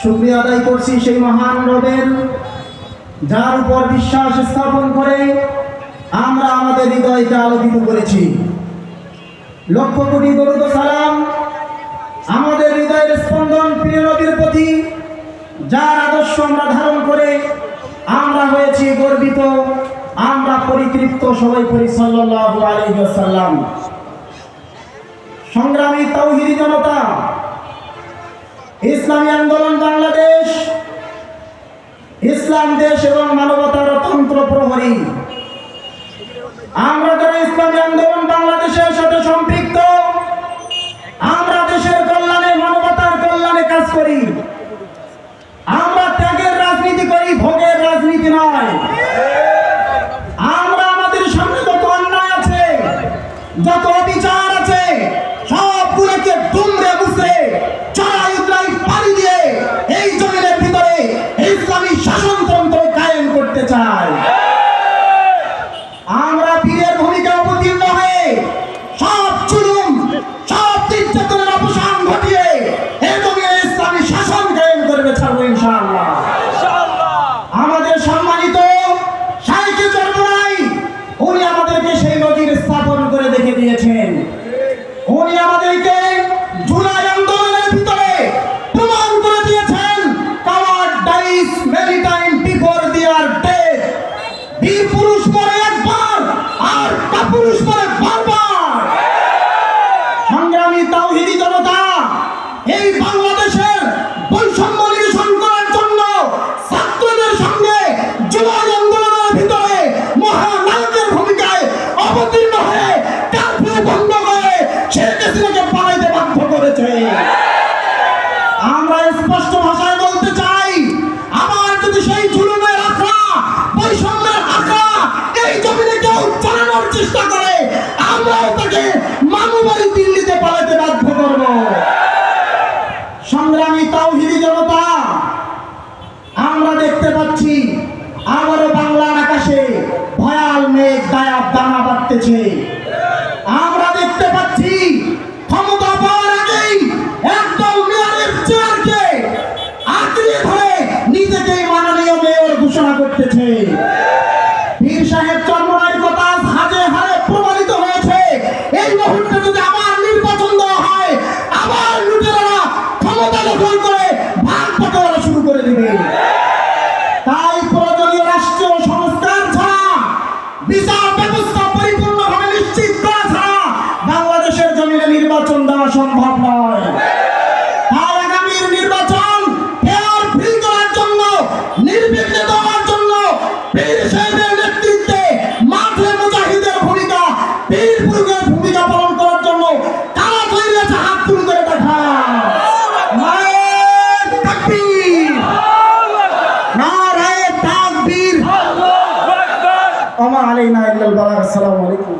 শুক্রিয়া আদায় করছি সেই মহান রবের, যার উপর বিশ্বাস স্থাপন করে আমরা আমাদের হৃদয়কে আলোকিত করেছি। লক্ষ কোটি দরুদ সালাম আমাদের হৃদয়ের স্পন্দন প্রিয় নবীর প্রতি, যার আদর্শ আমরা ধারণ করে আমরা হয়েছি গর্বিত, আমরা পরিতৃপ্ত সবাই করি সাল্লাল্লাহু আলাইহি ওয়াসাল্লাম। সংগ্রামী তাওহিদি জনতা ইসলামী আন্দোলন বাংলাদেশ, ইসলাম দেশ এবং মানবতার তন্ত্র প্রহরী। আমরা যারা ইসলামী আন্দোলন বাংলাদেশের সাথে সম্পৃক্ত পুরুষ পরে একবার আর কাপুরুষ চেষ্টা করে আমরাও তাকে মানবাড়ি দিল্লিতে পালাতে বাধ্য করব। সংগ্রামী তাওহিদি জনতা, আমরা দেখতে পাচ্ছি আবারও বাংলার আকাশে ভয়াল মেঘ দায়াব দানা বাড়তেছে আমরা দেখতে পাচ্ছি, ক্ষমতা পাওয়ার আগেই একদল মেয়রের চেয়ারকে আঁকড়িয়ে ধরে নিজেকেই মাননীয় মেয়র ঘোষণা করতেছে মুহূর্তে যদি আবার নির্বাচন দেওয়া হয়, আবার লুটেরা ক্ষমতা দখল করে ভাগ পাকানো শুরু করে দিবে। ওমা আলাইনা ইল্লাল বালাগ আসসালামু আলাইকুম